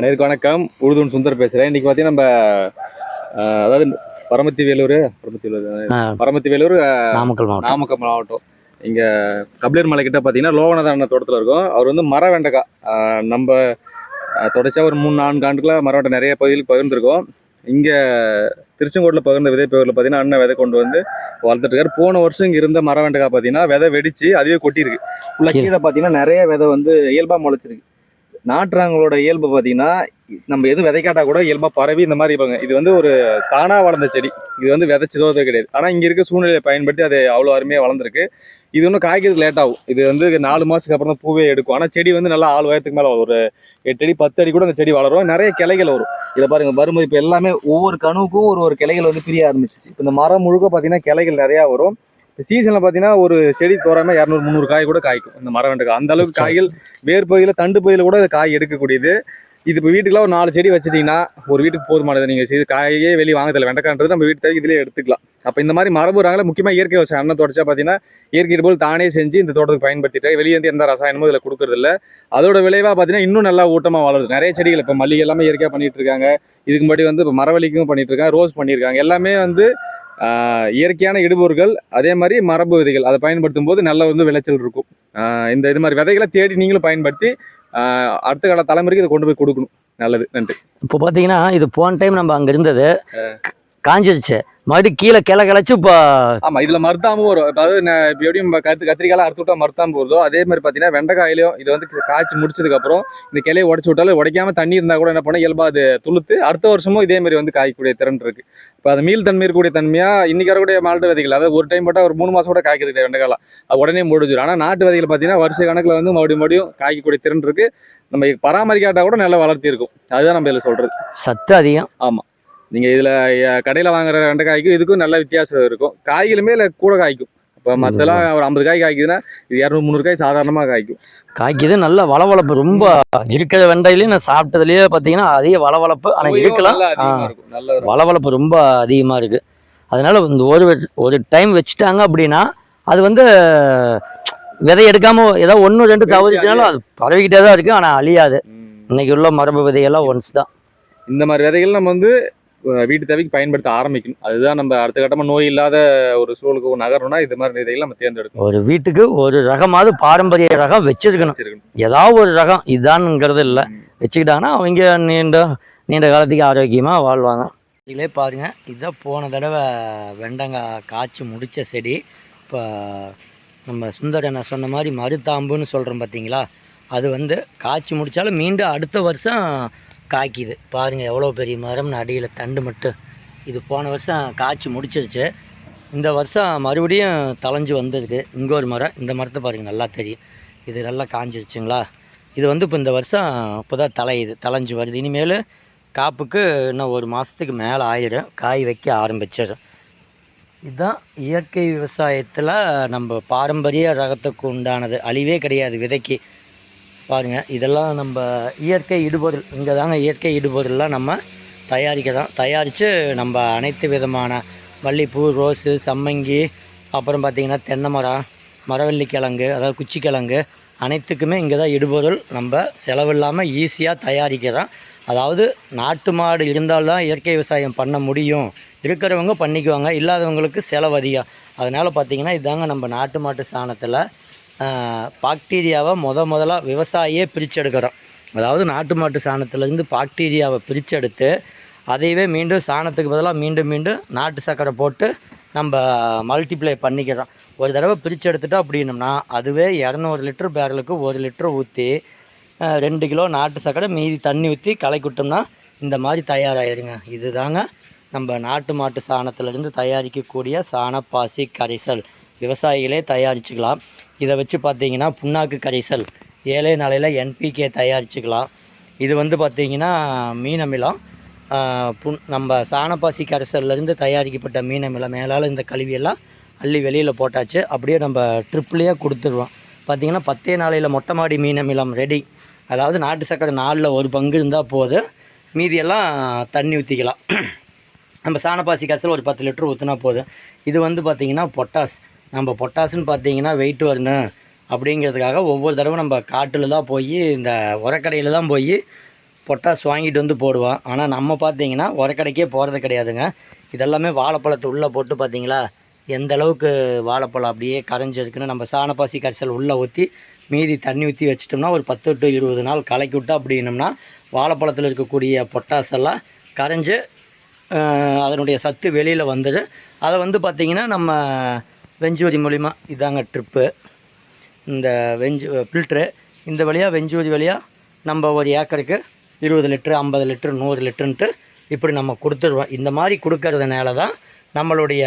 அனைவருக்கும் வணக்கம். உழுதுன் சுந்தர் பேசுகிறேன் இன்றைக்கி பார்த்தீங்கன்னா நம்ம அதாவது பரமத்தி வேலூர் பரமத்தி வேலூர் பரமத்தி வேலூர் நாமக்கல் மாவட்டம். நாமக்கல் மாவட்டம். இங்கே கபிலர் மலை கிட்ட பார்த்தீங்கன்னா லோகநாதன் தோட்டத்தில் இருக்கும். அவர் வந்து மர வெண்டைக்காய் நம்ம அஹ், தொடர்ச்சியா ஒரு மூணு நான்கு ஆண்டுக்குள்ள மர வெண்டை நிறைய பகுதியில் பகிர்ந்துருக்கோம். இங்கே திருச்செங்கோட்டில் பகிர்ந்த விதை பகிரில் பார்த்தீங்கன்னா அண்ணன் விதை கொண்டு வந்து வளர்த்துட்டு இருக்காரு போன வருஷம் இங்கே இருந்த மர வெண்டைக்காய் பார்த்தீங்கன்னா விதை வெடிச்சு அதுவே கொட்டியிருக்கு. ஃபுல்லாக கீழே. கீழே பார்த்தீங்கன்னா நிறைய விதை வந்து இயல்பாக முளைச்சிருக்கு. நாட்டுறாங்களோட இயல்பு பார்த்தீங்கன்னா நம்ம எது விதைக்காட்டா கூட இயல்பாக பரவி இந்த மாதிரி இருப்பாங்க இது வந்து ஒரு தானாக வளர்ந்த செடி. இது வந்து விதைச்சதோ அது கிடையாது. ஆனால் இங்கே இருக்க சூழ்நிலையை பயன்படுத்தி அது அவ்வளோ அருமையாக வளர்ந்துருக்கு. இது ஒன்றும் காய்க்கிறது லேட் ஆகும். இது வந்து நாலு மாதத்துக்கு அப்புறம் தான் பூவே எடுக்கும். ஆனால் செடி வந்து நல்லா ஆள் வயத்துக்கு மேலே ஒரு எட்டு அடி பத்து அடி கூட அந்த செடி வளரும். நிறைய கிளைகள் வரும். இதை பாருங்க வரும்போது இப்போ எல்லாமே ஒவ்வொரு கணுவுக்கும் ஒரு ஒரு கிளைகள் வந்து பிரிய ஆரம்பிச்சிச்சு. இப்போ இந்த மரம் முழுக்க பார்த்தீங்கன்னா கிளைகள் நிறையா வரும். சீசனில் பார்த்தீங்கன்னா ஒரு செடி தோறாம இரநூறு முந்நூறு காய் கூட காய்க்கும். இந்த மரம் வெண்டைக்காய் அந்த அளவுக்கு காய்கள் வேர் பகுதியில் தண்டு பகுதியில் கூட காய் எடுக்கக்கூடியது. இது இப்போ வீட்டுக்குலாம் ஒரு நாலு செடி வச்சிட்டிங்கன்னா ஒரு வீட்டுக்கு போதுமானது. நீங்கள் செய்து காயே வெளியே வாங்க தெரியல வெண்டைக்கான்றது நம்ம வீட்டு இதிலே எடுத்துக்கலாம். அப்போ இந்த மாதிரி மரபுறாங்களே முக்கியமாக இயற்கை விவசாயம். அண்ணன் தொடச்சா பார்த்தீங்கன்னா இயற்கை போல் தானே செஞ்சு இந்த தோட்டத்துக்கு பயன்படுத்திட்டு வெளியே இருந்து எந்த ரசாயனமும் இதில் கொடுக்கறது இல்ல அதோட விளைவாக பார்த்தீங்கன்னா இன்னும் நல்லா ஊட்டமாக வளருது நிறைய செடிகள் இப்போ மல்லிகை எல்லாமே இயற்கையாக பண்ணிட்டு இருக்காங்க. இதுக்கு முன்னாடி வந்து இப்போ மரவள்ளிக்கும் பண்ணிட்டு இருக்காங்க ரோஸ் பண்ணியிருக்காங்க எல்லாமே வந்து இயற்கையான இடுபொருட்கள் அதே மாதிரி மரபு விதைகள் அதை பயன்படுத்தும் போது நல்ல வந்து விளைச்சல் இருக்கும். ஆஹ், இந்த இது மாதிரி விதைகளை தேடி நீங்களும் பயன்படுத்தி ஆஹ், அடுத்த கால தலைமுறைக்கு இதை கொண்டு போய் கொடுக்கணும். நல்லது. நன்றி. இப்போ பார்த்தீங்கன்னா இது போன டைம் நம்ம அங்கே இருந்தது. காஞ்சிருச்சு. மறுபடியும் கீழே கிளை கிளச்சி இப்போ ஆமா இதுல மருத்தாம்பு வரும் அதாவது இப்ப எப்படியும் நம்ம கத்து கத்திரிக்காய் அறுத்து விட்டா மருத்தாம்பு வருதோ அதே மாதிரி பாத்தீங்கன்னா வெண்டைக்காயிலையும் இது வந்து காய்ச்சி முடிச்சதுக்கு அப்புறம் இந்த கிளையை உடச்சு விட்டாலும் உடைக்காம தண்ணி இருந்தா கூட என்ன பண்ண இயல்பா அது துளுத்து அடுத்த வருஷமும் இதே மாதிரி வந்து காய்க்கக்கூடிய திறன் இருக்கு. இப்போ அது மீள் தன்மை இருக்கக்கூடிய தன்மையா இன்னைக்கு வரக்கூடிய மால்ட்டு விதைகள் அதாவது ஒரு டைம் போட்டா ஒரு மூணு மாசம் கூட காய்க்கிறது வெண்டைக்காலம் அது உடனே முடிஞ்சிடும். ஆனா நாட்டு விதைகள் பாத்தீங்கன்னா வருஷ கணக்குல வந்து மறுபடியும் மறுபடியும் காய்க்கக்கூடிய திறன் இருக்கு. நம்ம பராமரிக்காட்டா கூட நல்லா வளர்த்தி இருக்கும். அதுதான் நம்ம இதுல சொல்றது. சத்து அதிகம். நீங்க இதுல கடையில வாங்குற வெண்டைக்காய்க்கும் இதுக்கும் நல்ல வித்தியாசம் இருக்கும். காய்களுமே இல்ல கூட காய்க்கும். இப்போ மத்தெல்லாம் ஒரு ஐம்பது காய் காய்க்குதுன்னா இது இரநூறு முந்நூறு காய் சாதாரணமா காய்க்கும். காய்க்குது நல்ல வளவளப்பு ரொம்ப இருக்கிற வெண்டையிலையும் நான் சாப்பிட்டதுலேயே பார்த்தீங்கன்னா அதிக வளவளப்பு ஆனால் இருக்கலாம். வளவளப்பு ரொம்ப அதிகமாக இருக்குது அதனால இந்த ஒரு ஒரு டைம் வச்சுட்டாங்க அப்படின்னா அது வந்து விதை எடுக்காம ஏதோ ஒன்று ரெண்டு தவறிச்சுனாலும் அது பரவிக்கிட்டே தான் இருக்குது ஆனால் அழியாது. இன்னைக்கு உள்ள மரபு விதையெல்லாம் ஒன்ஸ் தான். இந்த மாதிரி விதைகள் நம்ம வந்து வீட்டு தேவைக்கு பயன்படுத்த ஆரம்பிக்கணும். அதுதான் நம்ம அடுத்த கட்டமா நோய் இல்லாத ஒரு சூழலுக்கு நகரணும்னா இது மாதிரி விதைகள் நம்ம தேர்ந்தெடுக்கணும். ஒரு வீட்டுக்கு ஒரு ரகமாவது பாரம்பரிய ரகம் வச்சிருக்கணும். ஏதாவது ஒரு ரகம் இதானுங்கிறது இல்லை. வச்சுக்கிட்டாங்கன்னா அவங்க நீண்ட நீண்ட காலத்துக்கு ஆரோக்கியமாக வாழ்வாங்க. இதிலே பாருங்கள் இதான் போன தடவை வெண்டங்காய் காய்ச்சி முடித்த செடி இப்போ நம்ம சுந்தர் என்ன சொன்ன மாதிரி மருத்தாம்புன்னு சொல்கிறோம் பார்த்தீங்களா அது வந்து காய்ச்சி முடித்தாலும் மீண்டும் அடுத்த வருஷம் காய்க்குது. பாருங்கள் எவ்வளோ பெரிய மரம்னு அடியில் தண்டு மட்டும். இது போன வருஷம் காய்ச்சி முடிச்சிருச்சு. இந்த வருஷம் மறுபடியும் தளைஞ்சு வந்திருக்கு இங்கே ஒரு மரம். இந்த மரத்தை பாருங்கள் நல்லா தெரியும். இது நல்லா காஞ்சிருச்சுங்களா? இது வந்து இப்போ இந்த வருஷம் இப்போ தான் தலையுது தலைஞ்சு வருது. இனிமேல் காப்புக்கு இன்னும் ஒரு மாதத்துக்கு மேலே ஆயிடும் காய் வைக்க ஆரம்பிச்சிடும் இதுதான் இயற்கை விவசாயத்தில் நம்ம பாரம்பரிய ரகத்துக்கு உண்டானது. அழிவே கிடையாது விதைக்கு. பாருங்கள் இதெல்லாம் நம்ம இயற்கை இடுபொருள் இங்கே தாங்க இயற்கை இடுபொருள்லாம் நம்ம தயாரிக்க தான் தயாரித்து நம்ம அனைத்து விதமான மல்லிப்பூ ரோஸு சம்மங்கி அப்புறம் பார்த்திங்கன்னா தென்னை மரம் மரவள்ளி கிழங்கு அதாவது குச்சி கிழங்கு அனைத்துக்குமே இங்கே தான் இடுபொருள் நம்ம செலவில்லாமல் ஈஸியாக தயாரிக்கிறான் அதாவது நாட்டு மாடு இருந்தால்தான் இயற்கை விவசாயம் பண்ண முடியும். இருக்கிறவங்க பண்ணிக்குவாங்க இல்லாதவங்களுக்கு செலவு அதிகம். அதனால் பார்த்திங்கன்னா இதாங்க நம்ம நாட்டு மாட்டு சாணத்தில் பாக்டீரியாவை முத முதலாக விவசாயியே பிரிச்செடுக்கிறோம் அதாவது நாட்டு மாட்டு சாணத்துலேருந்து பாக்டீரியாவை பிரிச்செடுத்து அதையவே மீண்டும் சாணத்துக்கு பதிலாக மீண்டும் மீண்டும் நாட்டு சர்க்கரை போட்டு நம்ம மல்டிப்ளை பண்ணிக்கிறோம். ஒரு தடவை பிரித்து எடுத்துட்டோம் அப்படின்னம்னா அதுவே இரநூறு லிட்டர் பேரலுக்கு ஒரு லிட்டர் ஊற்றி ரெண்டு கிலோ நாட்டு சர்க்கரை மீதி தண்ணி ஊற்றி களைக்குட்டோம்னா இந்த மாதிரி தயாராகிடுங்க இதுதாங்க நம்ம நாட்டு மாட்டு சாணத்திலிருந்து தயாரிக்கக்கூடிய சாணப்பாசி கரைசல். விவசாயிகளே தயாரிச்சுக்கலாம். இதை வச்சு பார்த்தீங்கன்னா புண்ணாக்கு கரைசல். ஏழை நாளையில் என்பிகே தயாரிச்சுக்கலாம். இது வந்து பார்த்தீங்கன்னா மீன் அமிலம். புண் நம்ம சாணப்பாசி கரைசல்லேருந்து தயாரிக்கப்பட்ட மீன் அமிலம். மேலால் இந்த கழிவியெல்லாம் அள்ளி வெளியில் போட்டாச்சு. அப்படியே நம்ம ட்ரிப்லேயே கொடுத்துருவோம். பார்த்தீங்கன்னா பத்தே நாளையில் மொட்டை மாடி மீன் அமிலம் ரெடி அதாவது நாட்டு சக்கரை நாலில் ஒரு பங்கு இருந்தால் போதும் மீதியெல்லாம் தண்ணி ஊற்றிக்கலாம் நம்ம சாணப்பாசி கரைசல் ஒரு பத்து லிட்டர் ஊற்றினா போதும். இது வந்து பார்த்திங்கன்னா பொட்டாஸ். நம்ம பொட்டாசுன்னு பார்த்தீங்கன்னா வெயிட் வரணும். அப்படிங்கிறதுக்காக ஒவ்வொரு தடவை நம்ம காட்டில் தான் போய் இந்த உரக்கடையில் தான் போய் பொட்டாஸ் வாங்கிட்டு வந்து போடுவோம். ஆனால் நம்ம பார்த்தீங்கன்னா உரக்கடைக்கே போகிறது கிடையாதுங்க. இதெல்லாமே வாழைப்பழத்தை உள்ளே போட்டு பார்த்தீங்களா? எந்த அளவுக்கு வாழைப்பழம் அப்படியே கரைஞ்சிருக்குன்னு நம்ம சாணப்பாசி கரைசல் உள்ளே ஊற்றி மீதி தண்ணி ஊற்றி வச்சிட்டோம்னா ஒரு பத்து டு இருபது நாள் கலக்கி விட்டு அப்படின்னம்னா வாழைப்பழத்தில் இருக்கக்கூடிய பொட்டாஸ் எல்லாம் கரைஞ்சு அதனுடைய சத்து வெளியில் வந்தது அதை வந்து பார்த்திங்கன்னா நம்ம வெஞ்சூரி மூலிமா இதாங்க ட்ரிப்பு. இந்த வெஞ்சு ஃபில்ட்ரு இந்த வழியாக வெஞ்சூரி வழியாக நம்ம ஒரு ஏக்கருக்கு இருபது லிட்ரு ஐம்பது லிட்ரு நூறு லிட்டருன்ட்டு இப்படி நம்ம கொடுத்துருவோம் இந்த மாதிரி கொடுக்கறதுனால தான் நம்மளுடைய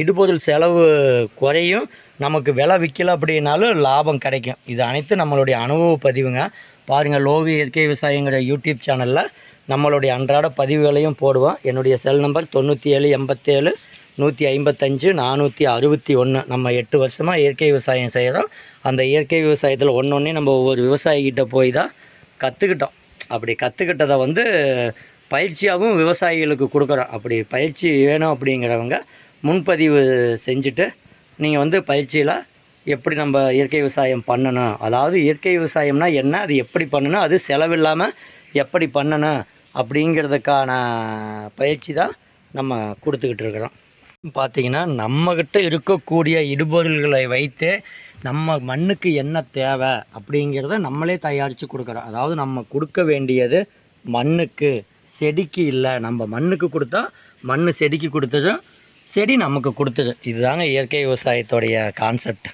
இடுபொருள் செலவு குறையும். நமக்கு விலை விற்கல அப்படின்னாலும் லாபம் கிடைக்கும். இது அனைத்து நம்மளுடைய அனுபவ பதிவுங்க. பாருங்கள் லோகு இயற்கை விவசாயங்கிற யூடியூப் சேனலில் நம்மளுடைய அன்றாட பதிவுகளையும் போடுவோம். என்னுடைய செல் நம்பர் தொண்ணூற்றி ஏழு எண்பத்தேழு நூற்றி ஐம்பத்தஞ்சு நானூற்றி அறுபத்தி ஒன்று நம்ம எட்டு வருஷமாக இயற்கை விவசாயம் செய்கிறோம் அந்த இயற்கை விவசாயத்தில் ஒன்று ஒன்றே நம்ம ஒவ்வொரு விவசாயிகிட்ட போய் தான் கற்றுக்கிட்டோம் அப்படி கற்றுக்கிட்டதை வந்து பயிற்சியாகவும் விவசாயிகளுக்கு கொடுக்குறோம். அப்படி பயிற்சி வேணும் அப்படிங்கிறவங்க முன்பதிவு செஞ்சுட்டு நீங்கள் வந்து பயிற்சியில் எப்படி நம்ம இயற்கை விவசாயம் பண்ணணும்? அதாவது இயற்கை விவசாயம்னா என்ன? அது எப்படி பண்ணணும்? அது செலவில்லாமல் எப்படி பண்ணணும்? அப்படிங்கிறதுக்கான பயிற்சி தான் நம்ம கொடுத்துக்கிட்டு இருக்கிறோம். பார்த்தீங்கன்னா நம்மக்கிட்ட இருக்கக்கூடிய இடுபொருள்களை வைத்து நம்ம மண்ணுக்கு என்ன தேவை அப்படிங்கிறத நம்மளே தயாரித்து கொடுக்குறோம். அதாவது நம்ம கொடுக்க வேண்டியது மண்ணுக்கு. செடிக்கு இல்லை நம்ம மண்ணுக்கு கொடுத்தா மண் செடிக்கு கொடுத்ததும் செடி நமக்கு கொடுத்தது இதுதாங்க இயற்கை விவசாயத்தோடைய கான்செப்ட்